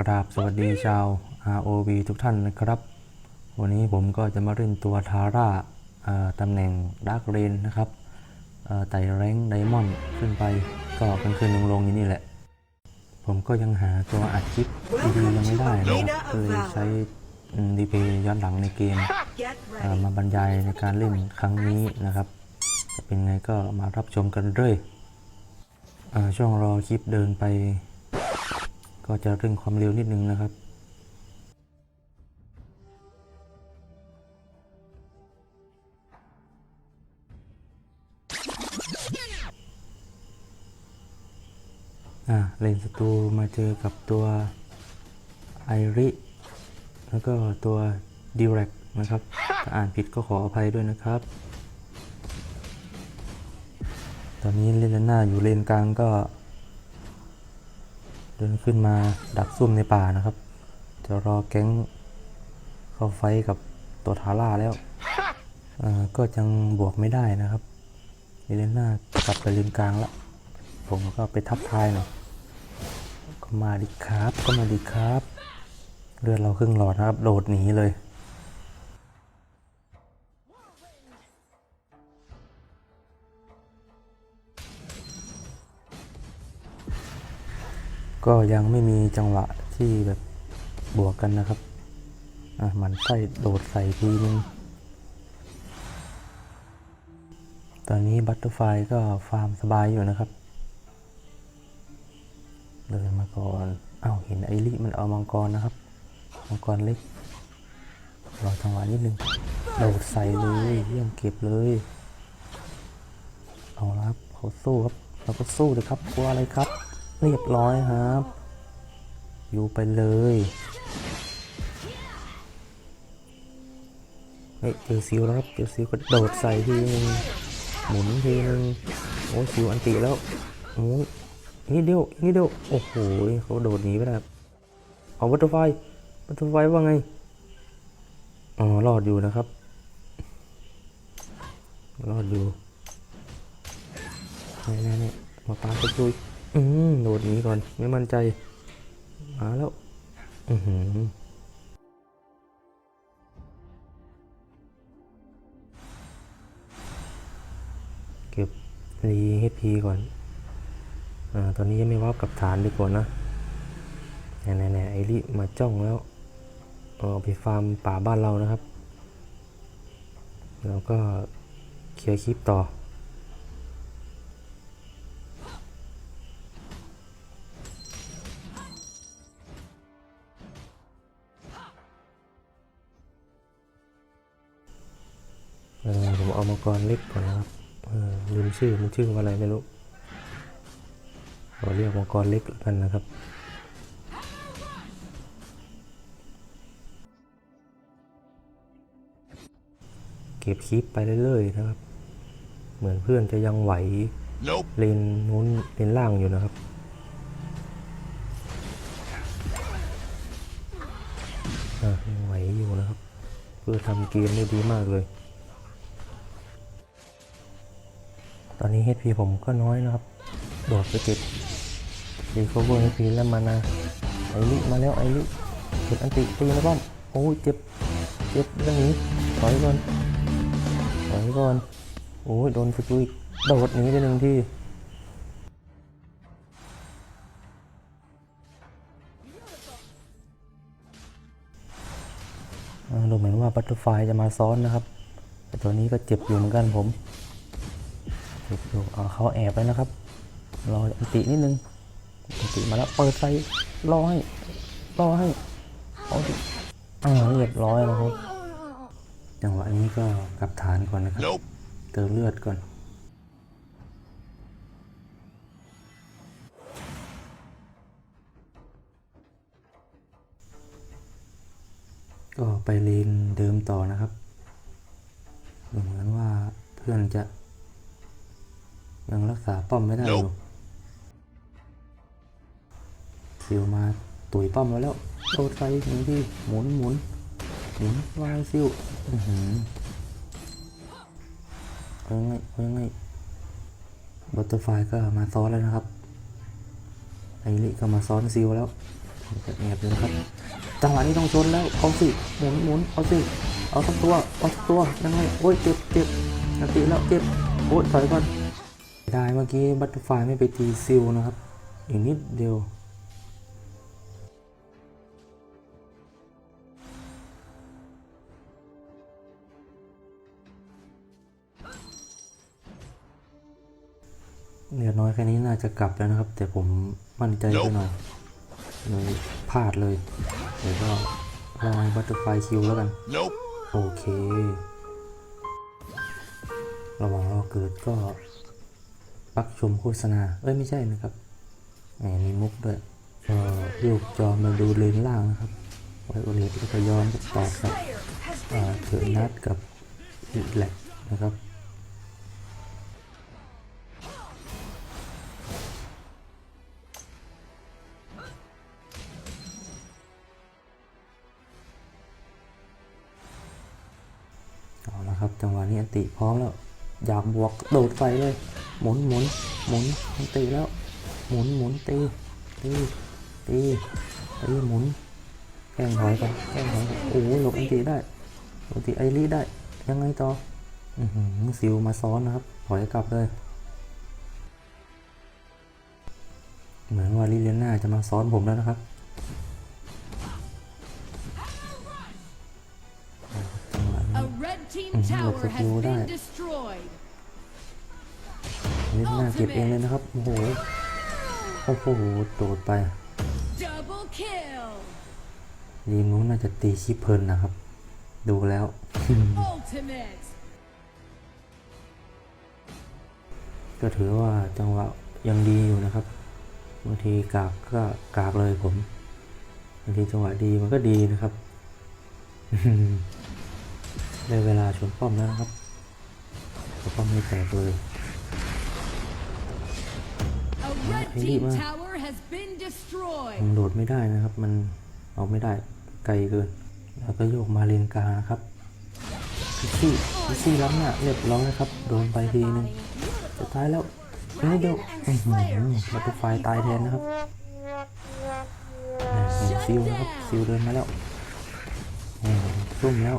กราบสวัสดีชาว ROV ทุกท่านนะครับ วันนี้ผมก็จะมาเล่นตัวทาร่าตำแหน่งดาร์กเรนนะครับไต่แรงไดมอนด์ขึ้นไปก็กลางคืนลงลงๆอย่งนี้แหละ ผมก็ยังหาตัวอัดคลิปดีๆยังไม่ได้นะครับก็เลยใช้ดีเพย์ย้อนหลังในเกมมาบรรยายในการเล่นครั้งนี้นะครับ จะเป็นไงก็มารับชมกันเลยเอ่อช่วงรอคลิปเดินไป ก็จะเร่งความเร็วนิดนึงนะครับอ่าเลนสตูมาเจอกับตัวไอริแล้วก็ตัวดิเรกนะครับ ถ้าอ่านผิดก็ขออภัยด้วยนะครับ ตอนนี้เลนหน้าอยู่เลนกลางก็ เดินขึ้นมาดักซุ่มในป่านะครับ จะรอแก๊งเข้าไฟท์กับตัวทาร่าแล้วเอ่อก็ยังบวกไม่ได้นะครับเลนหน้ากลับไปเลนกลางแล้วผมก็ไปทับทายหน่อยก็มาดิครับ ก็มาดิครับ เลือดเราครึ่งหลอดนะครับ โดดหนีเลย ก็ยังไม่มีจังหวะที่แบบบวกกันนะครับ อะมันไส้โดดใส่ทีนึง ตอนนี้บัตเตอร์ไฟก็ฟาร์มสบายอยู่นะครับ เดินมาก่อนเอ้าเห็นไอริมันเอามังกรนะครับ มังกรเล็ก รอจังหวะนิดนึง โดดใส่เลยเยี่ยมเก็บเลย เอาละครับเขาสู้ครับ เราก็สู้เลยครับกลัวอะไรครับ เรียบร้อยครับ อยู่ไปเลยเฮ้ยเจอซิวแล้วครับเจอซิวก็โดดใส่ทีนึงหมุนทีนึงโอ้ซิวอันติแล้วโอ้ยนี่เดียวนี่เดียวโอ้โหเขาโดดหนีไปแล้วเอาวัตถุไฟวัตถุไฟว่าไงอ๋อรอดอยู่นะครับรอดอยู่นี่นี่มาปาไปจุย อืมโดดหนีก่อน ไม่มั่นใจ มาแล้ว อือหือเก็บรีเฮพีก่อน อ่า ตอนนี้ยังไม่วับกับฐานดีกว่านะแน่ๆๆไอริมาจ้องแล้วเอาไปฟาร์มป่าบ้านเรานะครับ แล้วก็เคลียร์คลิปต่อ กรเล็กก่อนนะครับเออลืมชื่อมันชื่อว่าอะไรไม่รู้เราเรียกมังกรเล็กแล้วกันนะครับ เก็บคลิปไปเรื่อยๆนะครับ เหมือนเพื่อนจะยังไหว Nope. เลนนู้นเลนล่างอยู่นะครับอะยังไหวอยู่นะครับ เพื่อทำเกมได้ดีมากเลย ตอนนี้ HP ผมก็น้อยนะครับ โดดไปเก็บดีโคเวอร์ HP แล้วมานาไอริมาแล้วไอริเก็บอันติตีนะบ้อมโอ้ยเจ็บเจ็บเรื่องนี้ถอยก่อนถอยก่อนโอ้ยโดนสกิลอีกโดดหนีไปหนึ่งที่ดูเหมือนว่าบัตเตอร์ไฟจะมาซ้อนนะครับแต่ตัวนี้ก็เจ็บอยู่เหมือนกันผม เจ็บอยู่อ่าเขาแอบไปนะครับ รออันตินิดนึงอันติมาแล้วเปิดไฟรอให้รอให้เอาดิอ่าเรียบร้อยนะครับจังหวะนี้ก็กลับฐานก่อนนะครับ Nope. เติมเลือดก่อนก็ไปเลนเดิมต่อนะครับดูเหมือนว่าเพื่อนจะ ยังรักษาป้อมไม่ได้อยู่ซิวมาตุยป้อมแล้วแล้วโดดไปหนึ่งที่หมุนหมุนหมุนวายซิวอื้อหือเอายังไงเอายังไงบัตเตอร์ไฟก็มาซ้อนแล้วนะครับไอริก็มาซ้อนซิลแล้วแอบเลยนะครับจังหวะนี้ต้องชนแล้วเอาสิหมุนหมุนเอาสิเอาสักตัวเอาสักตัวยังไงโอ้ยเจ็บเจ็บนาทีแล้วเจ็บโอ้ยถอยก่อน ได้เมื่อกี้บัตเตอร์ไฟไม่ไปตีซิลนะครับ อีกนิดเดียว เหลือน้อยแค่นี้น่าจะกลับแล้วนะครับ แต่ผมมั่นใจไปหน่อยเลยพลาดเลยเดี๋ยวก็รอบัตเตอร์ไฟคิวแล้วกัน Nope. โอเค ระหว่างรอเกิดก็ ปักชมโฆษณา เอ้ยไม่ใช่นะครับแหมมีมุกด้วยก็โยกจอมาดูเลนล่างนะครับไวโอเลตแล้วก็ย้อนกับต่อกับอ่าเถิดนัดกับแหลกนะครับเอาละครับจังหวะนี้อันติพร้อมแล้ว อยากบวกโดดใส่เลย หมุนหมุนหมุนอันติแล้ว หมุนหมุนตีตีตีตีหมุนแกล้งถอยกันแกล้งถอยกันโอ้โหหลบอันติได้หลบอันติไอรีได้ ยังไงต่ออือหือซิวมาซ้อนนะครับ ถอยกลับเลย เหมือนว่าลิเลียน่าจะมาซ้อนผมแล้วนะครับจังหวะนี้ A red team Mhm, ลิเลียน่าเก็บเองเลยนะครับ โอ้โห โอ้โห โดดไปยีมนู้นน่าจะตีชิเพลินนะครับ ดูแล้ว ก็ถือว่าจังหวะยังดีอยู่นะครับบางทีกากก็กากเลยผมบางทีจังหวะดีมันก็ดีนะครับได้เวลาชนป้อมแล้วนะครับป้อมไม่แตกเลย A red I team need one. tower has been destroyed. มันโดดไม่ได้นะครับ มันเอาไม่ได้ไกลเกิน แล้วก็โยกมาเลนกลางนะครับพิชชี่พิชชี่ล้ำหน้าเรียบร้อยครับ โดนไปทีนึงสุดท้ายแล้วนี่เดียวอื้อหือบัตเตอร์ไฟตายแทนนะครับอ่าเห็นซิลนะครับซิลเดินมาแล้วนี่ซุ่มแล้ว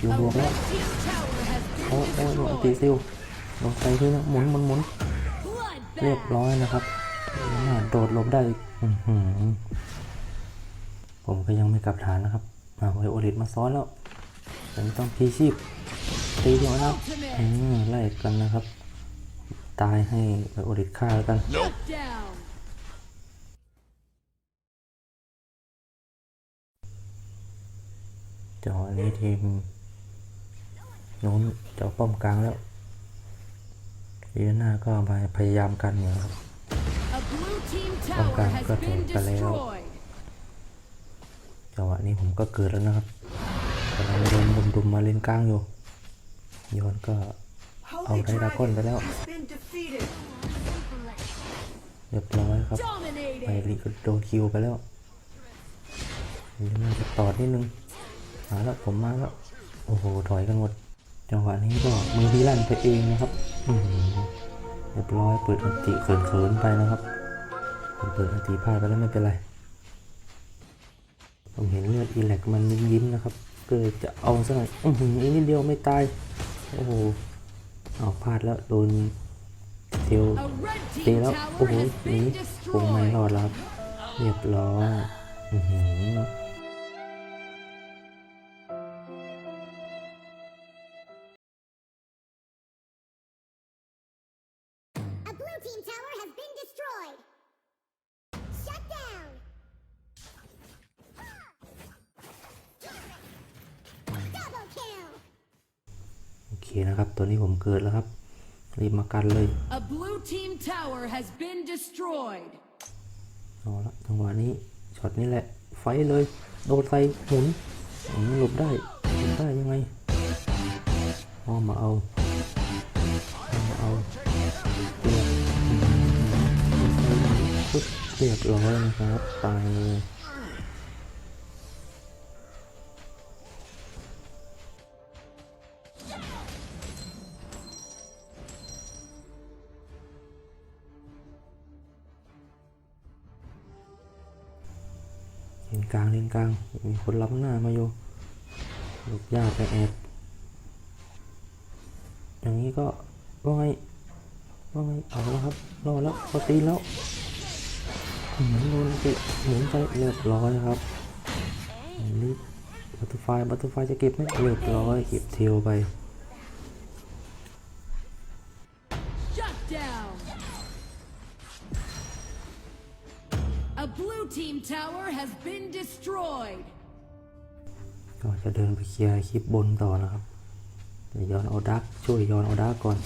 ซิล A บวกแล้ว red team tower has โอ้ been โอ้โดนตี destroyed. ซิลลงไปทีนึงหมุนหมุนหมุน เรียบร้อยนะครับโดดลบได้อีกผมก็ยังไม่กลับฐานนะครับมาไวโอลิตมาซ้อนแล้วผมต้องพีชีพตีเดียวนะครับอืมไล่กันนะครับ ตายให้ไวโอลิตฆ่าแล้วกัน Shut down. จังหนี้ทีมโน้นจอาป้อมกลางแล้ว ลีน่าก็มาพยายามกันอยู่นะครับ A blue team Không tower cần, has có thể been phải leo. destroyed. จังหวะนี้ผมก็เกิดแล้วนะครับกำลังเดินดุมๆมาเล่นกลางอยู่โยนก็เอาได้ดาก้อนไปแล้วเรียบร้อยครับไปรีก็โดนคิวไปแล้วนี่น่าจะต่อนิดนึงมาแล้วผมมาแล้ว โอ้โห ถอยกันหมด จังหวะนี้ก็มือดีลั่นไปเองนะครับอืมเรียบร้อยเปิดอันติเขินๆไปนะครับผมเปิดอันติพลาดไปแล้วไม่เป็นไร ผมเห็นเลือดอีแลกมันยิ้มๆนะครับก็เลยจะเอาสักหน่อยอือหืออีกนิดเดียวไม่ตาย โอ้โหเอาพลาดแล้วโดนเทล A red ตี team แล้วโอ้ tower โห has หนี been คงไม่รอด destroyed. แล้วครับเรียบร้อยอื้อหือ กันเลย A blue team tower has been destroyed. เอาละจังหวะนี้ช็อตนี้แหละ ไฟเลย โดดใส่หมุนอืมหลบได้หลบได้ยังไงเอามาเอาเอามาเอาเรียบอืมปึ๊บเรียบร้อยนะครับตายเลย เลนกลางเลนกลาง มีคนล้ำหน้ามาอยู่ลูกยาไปแอบอย่างนี้ก็ว่าไงว่าไงเอาแล้วครับรอแล้วพอตีแล้วหมุนโดนเตะหมุนไปเรียบร้อยครับนี่บัตเตอร์ไฟบัตเตอร์ไฟจะเก็บไหมเรียบร้อยเก็บเทลไป team tower has been destroyed. ก็จะเดินไปเคลียร์คลิปบนต่อนะครับยวย้อนเอาดักช่วยย้อนเอาดักก่อน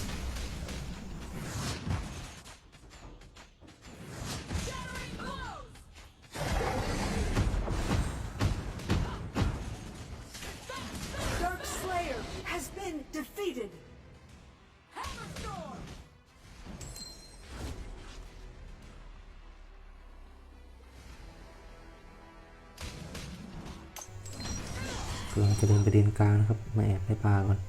ลังจะเดินไปเดินกลางนะครับ มาแอบในป่าก่อน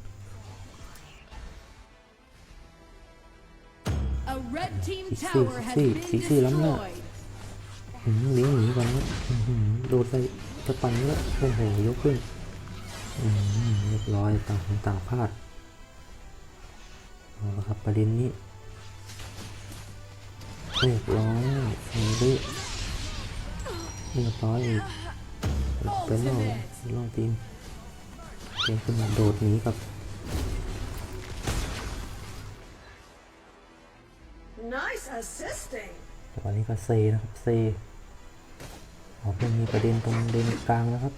A red team See, tower has see, been see, see, lắm nè. destroyed. อืมเลี้ยงหนีก่อนนะครับอื้อหือโดดใส่จะปั่นแล้วโอ้โหยกขึ้นอืมเรียบร้อยต่างคนต่างพลาดเอาละครับประเด็นนี้เรียบร้อยอันนี้เรียบร้อยอีกเป็นล่อเป็นล่อทีม เกมขึ้นมาโดดหนีกับ Nice assisting. แต่วันนี้ก็เซนะครับเซอ๋อเพิ่งมีประเด็นตรงเดนกลางนะครับ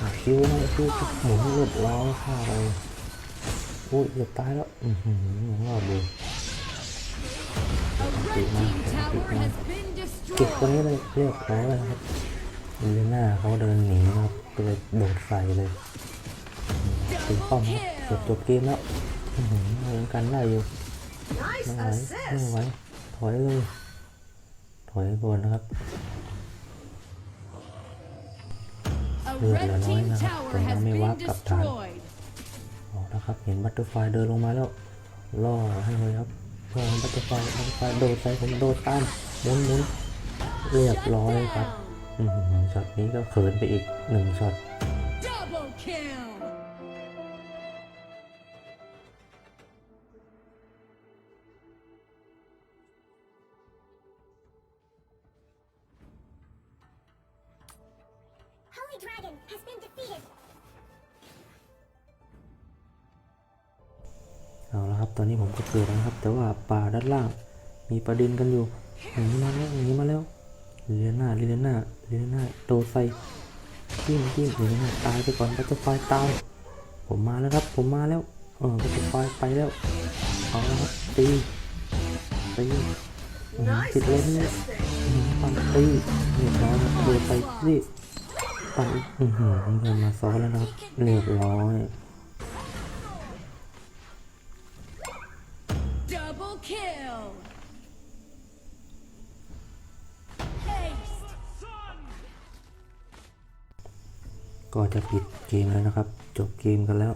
อะคิวนะคิวหมุนเลือดร้อยฆ่าไปอุ้ยเกือบตายแล้ว อือหือยังรอดอยู่ A red team tower has been เก็บคน destroyed. นี้เลยเรียบร้อยเลยครับเดนหน้าเขาเดินหนีนะครับก็เลยโดดใส่เลย ตีป้อมตบเกือบ kill. จบเกมแล้วอือหือยังกันได้อยู่ไม่ไหวไม่ไหวถอยเลย ถอยก่อนนะครับ A Được red rồi, nói team là tower tụi nó has mới been quá cặp thẳng. destroyed. ออกแล้วครับ เห็นบัตเตอร์ไฟเดินลงมาแล้วล่อให้เลยครับล่อบัตเตอร์ไฟบัตเตอร์ไฟโดดใส่ผมโดดตามหมุนหมุนเรียบร้อยครับอือหือช็อตนี้ก็เขินไปอีกหนึ่งช็อต ครับ ตอนนี้ผมก็เกิดแล้วนะครับ แต่ว่าป่าด้านล่างมีประเด็นกันอยู่หนีมาแล้วหนีมาแล้วลีเลน่าลีเลน่าลีเลน่าโดดใส่จิ้มจิ้มลีเลน่าตายไปก่อนบัตเตอร์ไฟตายผมมาแล้วครับ ผมมาแล้วเออบัตเตอร์ไฟไปแล้วเอาละครับตีตี Nice Thịt lên nhé. assisting. ปั่นตีเรียบร้อยนะโดนไปรีบปั่นอือหือเดินมาซ้อนแล้วนะครับเรียบร้อย ก็จะปิดเกมแล้วนะครับ จบเกมกันแล้ว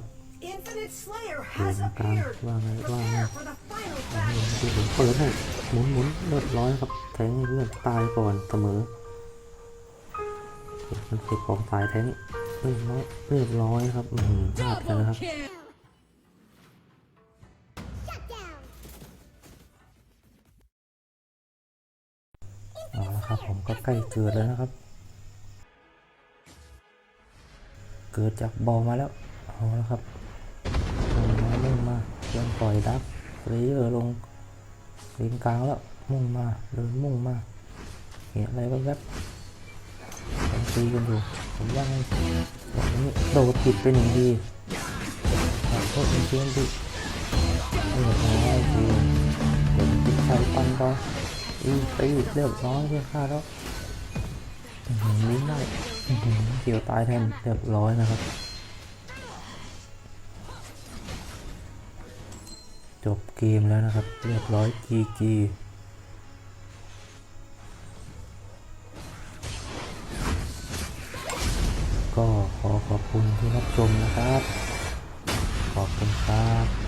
Infinite Slayer เดิน has กลาง appeared. ว่าไงว่าไง Prepare for the final battle. ที่ผมเปิดให้หมุนหมุนเรียบร้อยครับแทงให้เพื่อนตายก่อนเสมอมันเก็บของตายแทงเรียบร้อยเรียบร้อยครับอือหือพลาดกัน Double นะครับ kill. Shut down. เอาละครับผมก็ใกล้เกิดแล้วนะครับ เกิดจากบอลมาแล้วเอาละครับลงมาลงมาเรียมปล่อยดักเลเยอร์ลงลิงกลางแล้วมุ่งมาเดินมุ่งมาเห็นอะไรแวบๆผมตีกันอยู่ผมว่าไงแบบนี้โดดผิดไปหนึ่งทีขอโทษจริงๆดิเรียบร้อยทีเดี๋ยวติดใส่ปันต่ออีตีเรียบร้อยเพื่อนฆ่าแล้ว ลิ้นได้เกี่ยวตายแทนเรียบร้อยนะครับ จบเกมแล้วนะครับ เรียบร้อย GG ก็ขอขอบคุณที่รับชมนะครับ ขอบคุณครับ